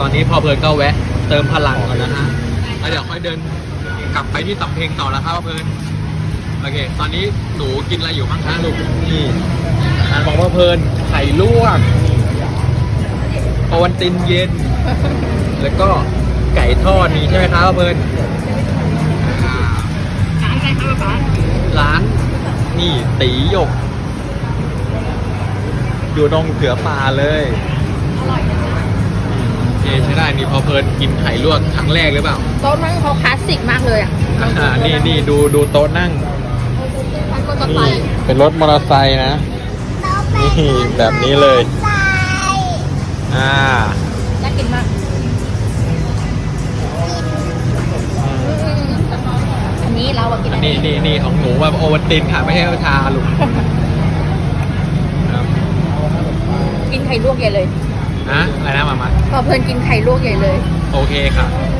ตอนนี้พอเพลินก็แวะเติมพลังก่อนนะฮะแล้วเดี๋ยวค่อยเดินกลับไปที่สำเพ็งต่อแล้วครับพ่อเพลินโอเค ตอนนี้หนูกินอะไรอยู่บ้างคะลูกนี่อาหารของพ่อเพลินไข่ลวกโอวันตินเย็น แล้วก็ไก่ทอดนี่ใช่ไหมครับพ่อเพลินร้านอะไรคะป๊าร้านนี่ตีหยก อยู่ตรงเขือป่าเลย อร่อยนะ ใช่ได้นี่พอเพลินกินไข่ลวกครั้งแรกหรือเปล่า โต๊ะนั่งเขาคลาสสิกมากเลยอะอ่านี่นี่ดูดูโต๊ะนั่งท่านก็จะไปนี่เป็นรถมอเตอร์ไซค์นะ นี่แบบนี้เลย อ่าน่ากินมากอันนี้เราอะกินอัอันนนี้นี้นี่นี่ของหนูแบบโอวัลตินค่ะไม่ใช่ชาลูกครับกินไข่ลวกใหญ่เลย นะอะไรนะมามาพอเพลินกินไข่ลวกใหญ่เลย โอเคค่ะอ